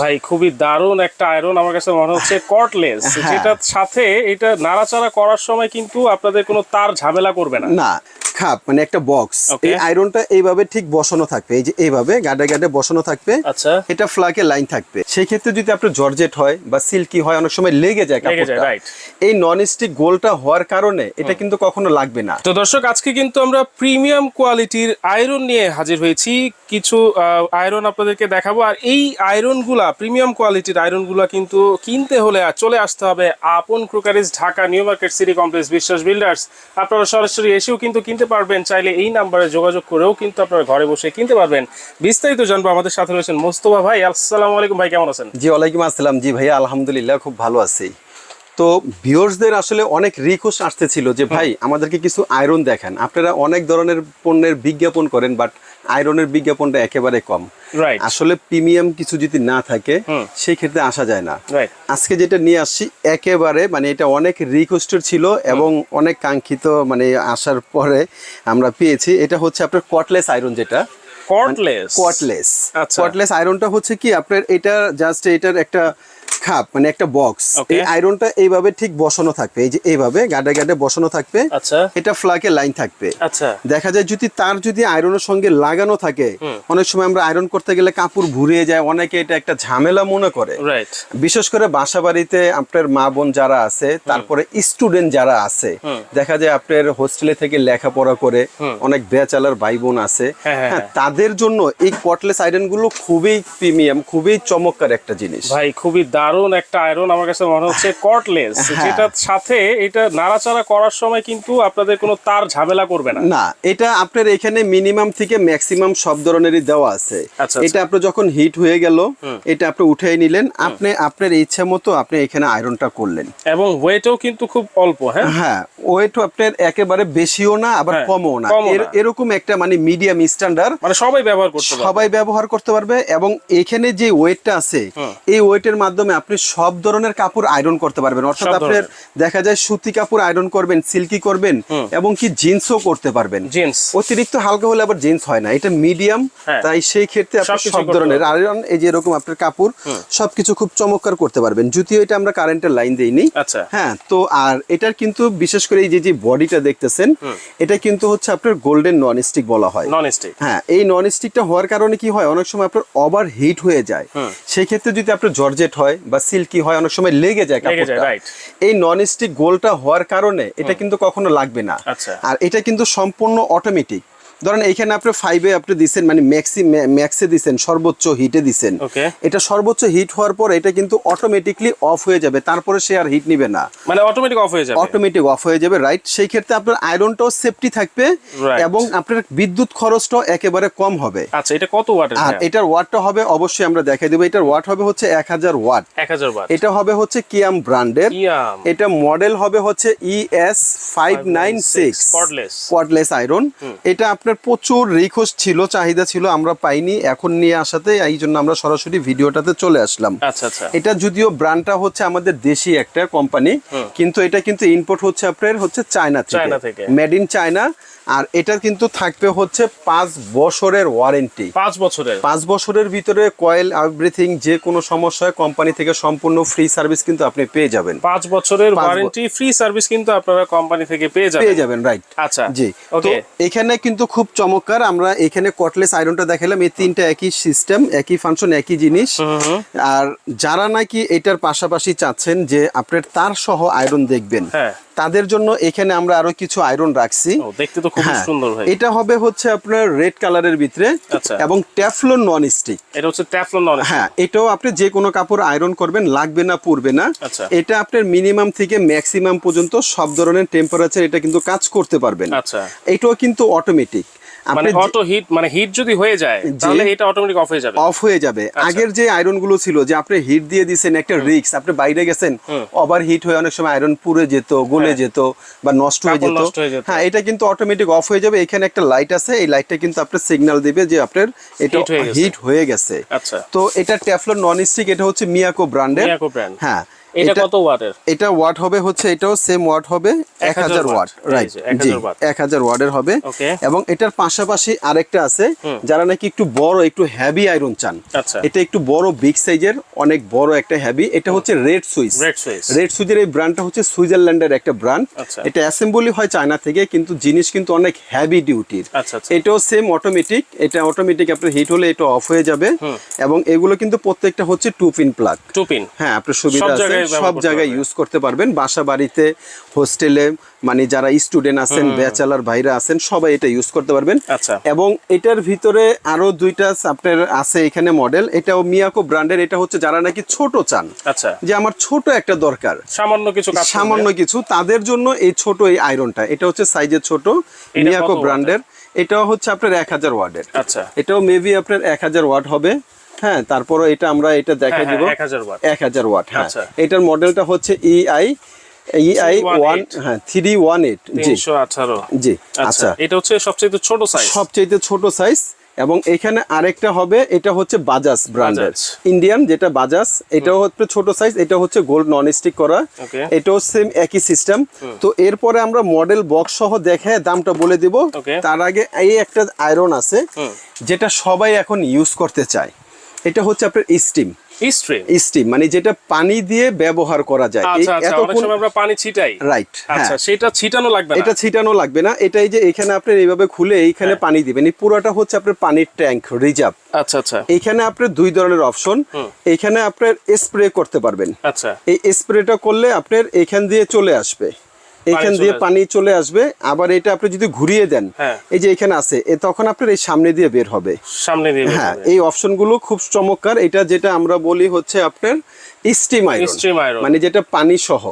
ভাই খুবই দারুণ একটা আয়রন আমার কাছে মনে হচ্ছে কর্টলেস হ্যাঁ। যেটার সাথে এটা নাড়াচাড়া করার সময় কিন্তু আপনাদের কোনো তার ঝামেলা করবে না না খাপ মানে একটা বক্স এই আয়রনটা এইভাবে ঠিক বসানো থাকবে এই যে এইভাবে গাডে গাডে বসানো থাকবে। আচ্ছা। এটা ফ্লাকে লাইন থাকবে। সেই ক্ষেত্রে যদি আপনার জর্জেট হয় বা সিল্কি হয় অনেক সময় লেগে যায় কাপড়টা। এই নন স্টিক গোলটা হওয়ার কারণে এটা কিন্তু কখনো লাগবে না। তো দর্শক আজকে কিন্তু আমরা প্রিমিয়াম কোয়ালিটির আয়রন নিয়ে হাজির হয়েছি। কিছু আয়রন আপনাদেরকে দেখাবো। আর এই আয়রনগুলা প্রিমিয়াম কোয়ালিটির আয়রনগুলা কিন্তু কিনতে হলে আর চলে আসতে হবে আপন crockeries Dhaka new market city complex Biswas builders. আপনারা সরাসরি এসেও কিন্তু কিনতে পারবেন, চাইলে এই নাম্বারে যোগাযোগ করেও কিন্তু আপনারা ঘরে বসে কিনতে পারবেন। বিস্তারিত জানব, আমাদের সাথে রয়েছেন মোস্তফা ভাই। আসসালামু আলাইকুম ভাই, কেমন আছেন? জি, ওয়ালাইকুম আসসালাম। জি ভাইয়া, আলহামদুলিল্লাহ, খুব ভালো আছি। তো ভিউয়ার্সদের আসলে অনেক রিকোয়েস্ট আসতেছিল যে ভাই আমাদেরকে কিছু আয়রন দেখান। আপনারা অনেক ধরনের পণ্যের বিজ্ঞাপন করেন বাট আয়রনের বিজ্ঞাপনটা একেবারে কম। আসলে প্রিমিয়াম কিছু যদি না থাকে সেই ক্ষেত্রে আসা যায় না। আজকে যেটা নিয়ে আসছি একেবারে মানে এটা অনেক রিকোয়েস্টের ছিল এবং অনেক কাঙ্ক্ষিত মানে আসার পরে আমরা পেয়েছি। এটা হচ্ছে আপনার কটলেস আয়রন যেটা। কর্ডলেস কোয়াটলেস আচ্ছা। কোয়াটলেস আয়রনটা হচ্ছে কি আপনার এটা জাস্ট এটার একটা খাপ মানে একটা বক্স এই আয়রনটা এইভাবে ঠিক বসানো থাকবে। এই যে এইভাবে গাডে গাডে বসানো থাকবে। আচ্ছা। এটা ফ্লাকে লাইন থাকবে। আচ্ছা। দেখা যায় যদি তার যদি আয়রনের সঙ্গে লাগানো থাকে অনেক সময় আমরা আয়রন করতে গেলে কাপড় ভুরিয়ে যায় অনেকে এটা একটা ঝামেলা মনে করে। বিশেষ করে বাসা বাড়িতে আপনার মা বোন যারা আছে তারপরে স্টুডেন্ট যারা আছে দেখা যায় আপনার হোস্টেলে থেকে লেখাপড়া করে অনেক বেচালার ভাই বোন আছে। হ্যাঁ, হ্যাঁ, হ্যাঁ, তাদের জন্য এই কটলেস আয়রনগুলো খুবই প্রিমিয়াম খুবই চমৎকার একটা জিনিস। ভাই খুবই দারুণ একটা আয়রন আমার কাছে মনে হচ্ছে কর্ডলেস হ্যাঁ। যেটার সাথে এটা নাড়াচাড়া করার সময় কিন্তু আপনাদের কোনো তার ঝামেলা করবে না। না এটা আপনার এখানে মিনিমাম থেকে ম্যাক্সিমাম সব ধরনেরই দেওয়া আছে। আচ্ছা, এটা আপনার যখন হিট হয়ে গেল এটা আপনি উঠে নিলেন আপনি আপনার ইচ্ছা মতো আপনি এখানে আয়রনটা করলেন। এবং ওয়েটও কিন্তু খুব অল্প হ্যাঁ? হ্যাঁ ওয়েট আপনার একেবারে বেশিও না আবার হ্যাঁ, কমও না। এর- না। এরকম একটা মানে মিডিয়াম স্ট্যান্ডার্ড মানে সবাই ব্যবহার করতে পারবে। সবাই ব্যবহার করতে পারবে এবং এখানে যে ওয়েটটা আছে এই ওয়েটের মাধ্যমে আপনি সব ধরনের কাপড় আয়রন করতে পারবেন। অর্থাৎ আপনার দেখা যায় সুতি কাপড় আয়রন করবেন সিল্কি করবেন এবং কি জিন্সও করতে পারবেন। জিন্স অতিরিক্ত হালকা হলে আবার জিন্স হয় না। এটা মিডিয়াম হ্যাঁ। তাই সেই ক্ষেত্রে আপনি সব ধরনের আয়রন এই যে এরকম আপনার কাপড় সবকিছু খুব চমৎকার করতে পারবেন। যদিও এটা আমরা কারেন্টের লাইন দেইনি। আচ্ছা। হ্যাঁ তো আর এটার কিন্তু বিশেষ করে এই যে যে বডিটা দেখতেছেন এটা কিন্তু হচ্ছে আপনার গোল্ডেন নন স্টিক বলা হয়। নন স্টিক হ্যাঁ এই নন স্টিকটা হওয়ার কারণে কি হয়? অনেক সময় আপনার ওভার হিট হয়ে যায়। সেই ক্ষেত্রে যদি আপনার জর্জেট হয় বা সিল্কি হয় অনেক সময় লেগে যায় কাপড়টা। এই নন স্টিক গোলটা হওয়ার কারণে এটা কিন্তু কখনো লাগবে না। আচ্ছা। আর এটা কিন্তু সম্পূর্ণ অটোমেটিক ধরেন এখানে আপনি ফাইভে আপনি দিচ্ছেন মানে ম্যাক্সি ম্যাক্সে দিচ্ছেন সর্বোচ্চ হিটে দিচ্ছেন এটা সর্বোচ্চ হিট হওয়ার পর এটা কিন্তু অটোমেটিকলি অফ হয়ে যাবে তারপরে সে আর হিট নিবে না। মানে অটোমেটিক অফ হয়ে যাবে। অটোমেটিক অফ হয়ে যাবে রাইট সেই ক্ষেত্রে আপনার আয়রনটাও সেফটি থাকবে এবং আপনার বিদ্যুৎ খরচটাও একেবারে কম হবে। আচ্ছা এটা কত ওয়াটের আর এটার ওয়াটটা হবে অবশ্যই আমরা দেখাই দেবো এটার ওয়াট হবে হচ্ছে এক হাজার ওয়াট এক হাজার ওয়াট এটা হবে হচ্ছে কিয়াম ব্র্যান্ডের এটা মডেল হবে হচ্ছে ES five nine six Cordless। Cordless iron এটা আপনার প্রচুর রিকোয়েস্ট ছিল চাহিদা ছিল আমরা পাইনি। এখন নিয়ে আসাতে এই জন্য আমরা সরাসরি ভিডিওটাতে চলে আসলাম। আচ্ছা আচ্ছা। এটা যদিও ব্র্যান্ডটা হচ্ছে আমাদের দেশি একটা কোম্পানি কিন্তু এটা কিন্তু ইম্পোর্ট হচ্ছে আপনার হচ্ছে চায়না থেকে। মেড ইন চায়না আর এটার কিন্তু থাকবে হচ্ছে পাঁচ বছরের ওয়ারেন্টি পাঁচ বছরের। পাঁচ বছরের ভিতরে কয়েল এভরিথিং যে কোনো সমস্যায় কোম্পানি থেকে সম্পূর্ণ ফ্রি সার্ভিস কিন্তু আপনি পেয়ে যাবেন। পাঁচ বছরের ওয়ারেন্টি ফ্রি সার্ভিস কিন্তু আপনারা কোম্পানি থেকে পেয়ে যাবেন। পেয়ে যাবেন রাইট আচ্ছা জি। তো ওকে এখানে কিন্তু খুব চমৎকার আমরা এখানে কটলেস আয়রনটা দেখালাম এই তিনটা একই সিস্টেম একই ফাংশন একই জিনিস। আর যারা নাকি এটার পাশাপাশি চাচ্ছেন যে আপনার তার সহ আয়রন দেখবেন হ্যাঁ। তাদের জন্য এখানে আমরা আরও কিছু আয়রন রাখছি। দেখতে তো খুব হ্যাঁ, সুন্দর ভাই। এটা হবে হচ্ছে আপনার রেড কালারের ভিতরে আচ্ছা। এবং ট্যাফলন নন স্টিক এটা হচ্ছে ট্যাফলন নন হ্যাঁ এটাও আপনি যে কোনো কাপড় আয়রন করবেন লাগবে না পুরবে না। আচ্ছা। এটা আপনার মিনিমাম থেকে ম্যাক্সিমাম পর্যন্ত সব ধরনের টেম্পারেচার এটা কিন্তু কাজ করতে পারবেন। আচ্ছা। এটাও কিন্তু অটোমেটিক মানে অটো হিট মানে হিট যদি হয়ে যায় তাহলে এটা অটোমেটিক অফ হয়ে যাবে অফ হয়ে যাবে আচ্ছা। আগের যে আয়রনগুলো ছিল যে আপনি হিট দিয়ে দিয়েছেন একটা রিক্স আপনি বাইরে গেছেন ওভার হিট হয়ে অনেক সময় আয়রন পুড়ে যেত গলে যেত বা নষ্ট হয়ে হ্যাঁ। যেত হয়ে। হ্যাঁ এটা কিন্তু অটোমেটিক অফ হয়ে যাবে এখানে একটা লাইট আছে এই লাইটটা কিন্তু আপনার সিগন্যাল দিবে যে আপনার এটা হয়ে। হিট হয়ে গেছে আচ্ছা তো এটা ট্যাফলন নন স্টিক এটা হচ্ছে মিয়াকো ব্র্যান্ডের। হ্যাঁ এটা কত ওয়াটের? এটা ওয়াট হবে হচ্ছে এটাও সেম ওয়াট হবে এক হাজার ওয়াট। রাইট যে, 1000 জি ওয়াট। এক হাজার ওয়াটের হবে। এবং এটার পাশাপাশি আরেকটা আছে যারা নাকি একটু বড় একটু হেভি আয়রন চান। আচ্ছা। এটা একটু বড় বিগ সাইজের অনেক বড় একটা হেভি এটা হচ্ছে রেড সুইস। রেড সুইজের এই ব্র্যান্ডটা হচ্ছে সুইজারল্যান্ডের একটা ব্র্যান্ড আচ্ছা। এটা অ্যাসেম্বলি হয় চায়না থেকে কিন্তু জিনিস কিন্তু অনেক হেভি ডিউটির আচ্ছা। এটাও সেম অটোমেটিক এটা অটোমেটিক আপনার হিট হলে এটা অফ হয়ে যাবে। এবং এগুলো কিন্তু প্রত্যেকটা হচ্ছে two pin plug two pin হ্যাঁ আপনার সুবিধা আছে। সব জায়গায় ইউজ করতে পারবেন। বাসা বাড়িতে হোস্টেলে মানে যারা স্টুডেন্ট আছেন ব্যাচেলার ভাইরা আছেন সবাই এটা ইউজ করতে পারবেন। আচ্ছা। এবং এটার ভিতরে আরও দুইটা আপনার আছে এখানে মডেল এটাও মিয়াকো ব্র্যান্ডের এটা হচ্ছে যারা নাকি ছোট চান। আচ্ছা। যে আমার ছোট একটা দরকার। সামান্য কিছু সামান্য কিছু। তাদের জন্য এই ছোট এই আয়রনটা এটা হচ্ছে সাইজের ছোট মিয়াকো ব্র্যান্ডের এটাও হচ্ছে আপনার এক হাজার ওয়ার্ডের আচ্ছা। এটাও মেবি আপনার এক হাজার ওয়াট হবে। হ্যাঁ তারপরে এটা আমরা এটা দেখা হ্যাঁ, দিব। হ্যাঁ, 1000 watt। এক হাজার ওয়াট হ্যাঁ। আচ্ছা। এটার মডেলটা হচ্ছে E ইআই ইআই ওয়ান হ্যাঁ থ্রি ওয়ান এইট জি। জি আচ্ছা আচ্ছা। এটা হচ্ছে সবচেয়ে ছোট সাইজ সবচেয়ে ছোট সাইজ এবং এখানে আরেকটা হবে এটা হচ্ছে বাজাজ ব্র্যান্ডের ইন্ডিয়ান যেটা বাজাজ এটাও হচ্ছে ছোট সাইজ এটা হচ্ছে গোল্ড নন স্টিক করা. এটাও সেম একই সিস্টেম তো এরপরে আমরা মডেল বক্স সহ দেখে দামটা বলে দিব। তার আগে এই একটা আয়রন আছে যেটা সবাই এখন ইউজ করতে চায়। এটা হচ্ছে আপনার স্টিম স্টিম মানে যেটা পানি দিয়ে ব্যবহার করা যায়। আচ্ছা আচ্ছা এতক্ষণ আমরা পানি ছিটাই। রাইট আচ্ছা সেটা ছিটানো লাগবে এটা ছিটানো লাগবে না। এটাই যে এখানে আপনি এইভাবে খুলে এইখানে হ্যাঁ। পানি দিবেন। এই পুরোটা হচ্ছে আপনার পানির ট্যাঙ্ক রিজার্ভ আচ্ছা আচ্ছা। এইখানে আপনার দুই ধরনের অপশন এইখানে আপনার স্প্রে করতে পারবেন। আচ্ছা। এই স্প্রেটা করলে আপনার এখান দিয়ে চলে আসবে। এখান দিয়ে পানি চলে আসবে আবার এটা আপনি যদি ঘুরিয়ে দেন হ্যাঁ। এই যে এখানে আছে এ তখন আপনার এই সামনে দিয়ে বের হবে সামনে দিয়ে হ্যাঁ। এই অপশনগুলো খুব চমৎকার এটা যেটা আমরা বলি হচ্ছে আপনার স্টিম আয়রন মানে যেটা পানি সহ।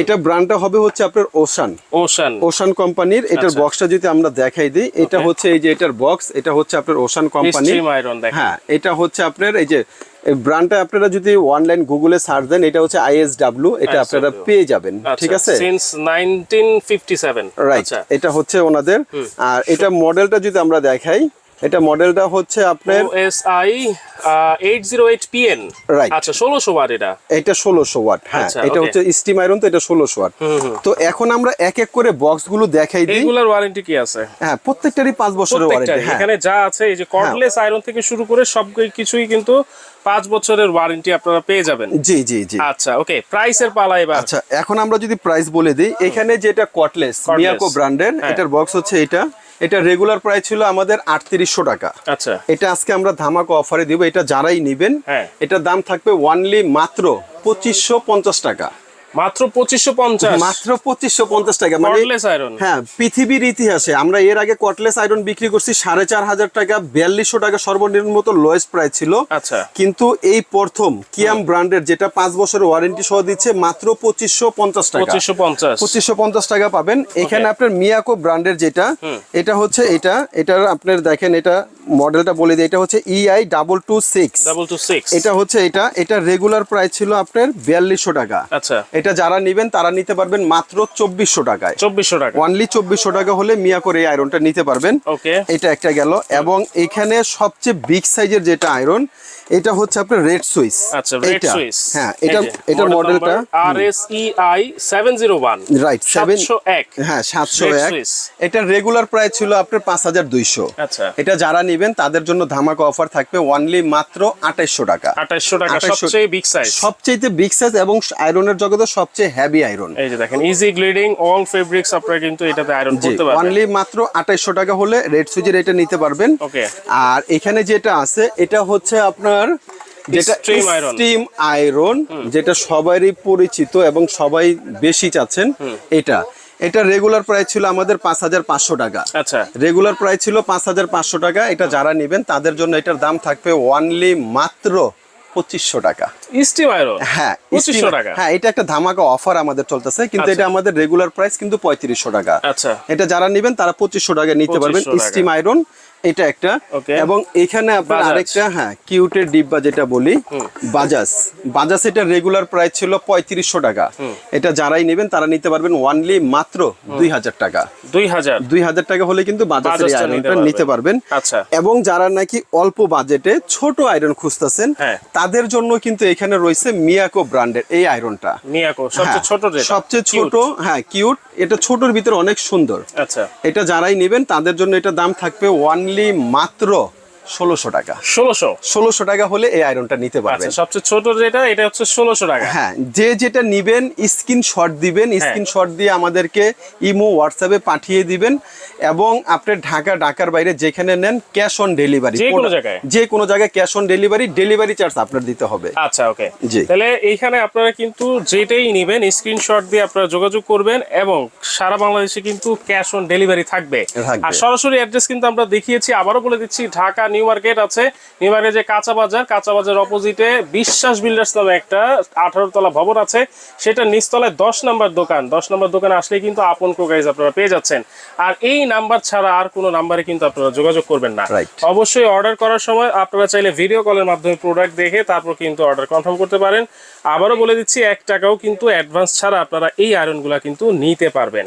এটা ব্র্যান্ডটা হবে হচ্ছে আপনার ওশান ওশান ওশান কোম্পানির এটার আচ্ছা। বক্সটা যদি আমরা দেখাই দিই এটা হচ্ছে এই যে এটার বক্স এটা হচ্ছে আপনার ওশান কোম্পানি হ্যাঁ এটা হচ্ছে আপনার এই যে ব্র্যান্ডটা আপনারা যদি অনলাইন গুগলে সার্চ দেন এটা হচ্ছে আইএসডব্লিউ এটা আপনারা পেয়ে যাবেন ঠিক আছে? সিন্স 1957 রাইট আচ্ছা। এটা হচ্ছে ওনাদের। আর এটা মডেলটা যদি আমরা দেখাই এটা মডেলটা হচ্ছে আপনার ওএসআই 808 পিএন Right. আচ্ছা 1600 ওয়াট এটা? এটা ষোলোশো ওয়াট হ্যাঁ। আচ্ছা, এটা হচ্ছে স্টিম আয়রন তো এটা ষোলোশো ওয়াট। তো এখন আমরা এক এক করে বক্সগুলো দেখাই দিই। এইগুলার ওয়ারেন্টি কি আছে? হ্যাঁ প্রত্যেকটারই পাঁচ বছরের ওয়ারেন্টি হ্যাঁ। এখানে যা আছে এই যে কর্ডলেস আয়রন থেকে শুরু করে সব কিছুই কিন্তু পাঁচ বছরের ওয়ারেন্টি আপনারা পেয়ে যাবেন। জি জি জি। আচ্ছা ওকে প্রাইসের পালা এবার। আচ্ছা এখন আমরা যদি প্রাইস বলে দিই এখানে যেটা কটলেস। মিয়াকো ব্র্যান্ডের হ্যাঁ। এটার বক্স হচ্ছে এটা। এটা রেগুলার প্রাইস ছিল আমাদের আটত্রিশশো টাকা। আচ্ছা। এটা আজকে আমরা ধামাকা অফারে দিব এটা যারাই নেবেন হ্যাঁ। এটার দাম থাকবে ওয়ানলি মাত্র পঁচিশশো পঞ্চাশ টাকা। মাত্র পঁচিশশো পঞ্চাশ। মাত্র পঁচিশশো পঞ্চাশ টাকা মানে আয়রন হ্যাঁ পৃথিবীর ইতিহাসে আমরা এর আগে কটলেস আয়রন বিক্রি করছি সাড়ে চার হাজার টাকা বিয়াল্লিশশো টাকা সর্বনিম্ন মতো লোয়েস্ট প্রাইস ছিল। আচ্ছা। কিন্তু এই প্রথম কিয়াম ব্র্যান্ডের যেটা পাঁচ বছরের ওয়ারেন্টি সহ দিচ্ছে মাত্র পঁচিশশো পঞ্চাশ টাকা। পঁচিশশো পঞ্চাশ। পঁচিশশো পঞ্চাশ টাকা পাবেন। এখানে আপনার মিয়াকো ব্র্যান্ডের যেটা এটা হচ্ছে এটা এটার আপনার দেখেন এটা মডেলটা বলে দিই এটা হচ্ছে EI double two six double two six এটা হচ্ছে এটা এটা রেগুলার প্রাইস ছিল আপনার বিয়াল্লিশশো টাকা। আচ্ছা। এটা যারা নিবেন তারা নিতে পারবেন মাত্র চব্বিশশো টাকায়। চব্বিশশো টাকা। ওয়ানলি চব্বিশশো টাকা হলে মিয়া করে এই আয়রনটা নিতে পারবেন। ওকে এটা একটা গেল। এবং এখানে সবচেয়ে বিগ সাইজের যেটা আয়রন এটা হচ্ছে আপনার রেড সুইস আচ্ছা রেড সুইস হ্যাঁ এটা এটা মডেলটা আর S E I seven zero one right seven সাতশো এক। হ্যাঁ সাতশো Red এক Swiss। এটা রেগুলার প্রাইস ছিল আপনার পাঁচ হাজার দুইশো। আচ্ছা। এটা যারা নিবেন তাদের জন্য ধামাকা অফার থাকবে ওনলি মাত্র আঠাইশশো টাকা। আঠাইশশো টাকা সবচেয়ে বিগ সাইজ সবচেয়ে বিগ সাইজ এবং আয়রনের জগতে সবচেয়ে হেভি আয়রন এই যে দেখেন ইজি গ্লিডিং অল ফেব্রিক্স আপনারা কিন্তু এটাতে আয়রন করতে পারবেন। অনলি মাত্র আঠাইশশো টাকা হলে রেড সুইচের এটা নিতে পারবেন। ওকে আর এখানে যেটা আছে এটা হচ্ছে আপনার যেটা Steam iron। স্টিম আয়রন যেটা সবারই পরিচিত এবং সবাই বেশি চাচ্ছেন এটা। এটা রেগুলার প্রাইস ছিল আমাদের পাঁচ হাজার পাঁচশো টাকা। আচ্ছা। রেগুলার প্রাইস ছিল পাঁচ হাজার পাঁচশো টাকা এটা যারা নেবেন তাদের জন্য এটার দাম থাকবে ওয়ানলি মাত্র পঁচিশশো টাকা। স্টিম আয়রন হ্যাঁ পঁচিশশো টাকা? হ্যাঁ এটা একটা ধামাকা অফার আমাদের চলতেছে কিন্তু আচ্ছা। এটা আমাদের রেগুলার প্রাইস কিন্তু পঁয়ত্রিশশো টাকা। আচ্ছা। এটা যারা নেবেন তারা পঁচিশশো টাকা নিতে পারবেন স্টিম আয়রন এটা একটা। এবং এখানে আপনার আরেকটা হ্যাঁ কিউটের ডিব্বা যেটা বলি বাজাজ। বাজাজ এটা রেগুলার প্রাইস ছিল পঁয়ত্রিশশো টাকা। এটা যারাই নেবেন তারা নিতে পারবেন ওয়ানলি মাত্র দুই হাজার টাকা। দুই হাজার? দুই হাজার টাকা হলে কিন্তু বাজাজটা নিতে আয়রনটা নিতে পারবেন। আচ্ছা। এবং যারা নাকি অল্প বাজেটে ছোট আয়রন খুঁজতেছেন হ্যাঁ। তাদের জন্য কিন্তু এখানে রয়েছে মিয়াকো ব্র্যান্ডের এই আয়রনটা মিয়াকো সবচেয়ে হ্যাঁ, ছোট সবচেয়ে ছোট হ্যাঁ কিউট এটা ছোটর ভিতরে অনেক সুন্দর। আচ্ছা। এটা যারাই নেবেন তাদের জন্য এটা দাম থাকবে ওয়ানলি মাত্র ষোলোশো টাকা ষোলোশো ষোলোশো টাকা হলে এই আয়রনটা নিতে আচ্ছা পারবেন সবচেয়ে ছোট যেটা এটা হচ্ছে ষোলোশো টাকা হ্যাঁ যে যেটা নিবেন স্ক্রিনশট দিবেন হ্যাঁ। স্ক্রিনশট দিয়ে আমাদেরকে ইমো হোয়াটসঅ্যাপে পাঠিয়ে দিবেন এবং আপনি ঢাকা ঢাকার বাইরে যেখানে নেন ক্যাশ অন ডেলিভারি যে কোনো জায়গায়? যে কোনো জায়গায় cash on delivery delivery charge আপনার দিতে হবে আচ্ছা ওকে জি। তাহলে এইখানে আপনারা কিন্তু যেটাই নেবেন স্ক্রিনশট দিয়ে আপনারা যোগাযোগ করবেন এবং সারা বাংলাদেশে কিন্তু ক্যাশ অন ডেলিভারি থাকবে থাকবে। আর সরাসরি অ্যাড্রেস কিন্তু আমরা দেখিয়েছি আবারও বলে দিচ্ছি ঢাকা নিউ মার্কেট আছে। নিউ মার্কেট যে কাঁচা বাজার কাঁচা বাজার অপোজিটে বিশ্বাস বিল্ডার্স নামে একটা আঠারো তলা ভবন আছে। সেটা নিচতলায় দশ নাম্বার দোকান। দশ নাম্বার দোকানে আসলে কিন্তু আপন ক্রোকাইজ আপনারা পেয়ে যাচ্ছেন। আর এই নাম্বার ছাড়া আর কোনো নাম্বারে কিন্তু আপনারা যোগাযোগ করবেন না. অবশ্যই অর্ডার করার সময় আপনারা চাইলে ভিডিও কলের মাধ্যমে প্রোডাক্ট দেখে তারপর কিন্তু অর্ডার কনফার্ম করতে পারেন। আবারও বলে দিচ্ছি এক টাকাও কিন্তু অ্যাডভান্স ছাড়া আপনারা এই আয়রনগুলো কিন্তু নিতে পারবেন।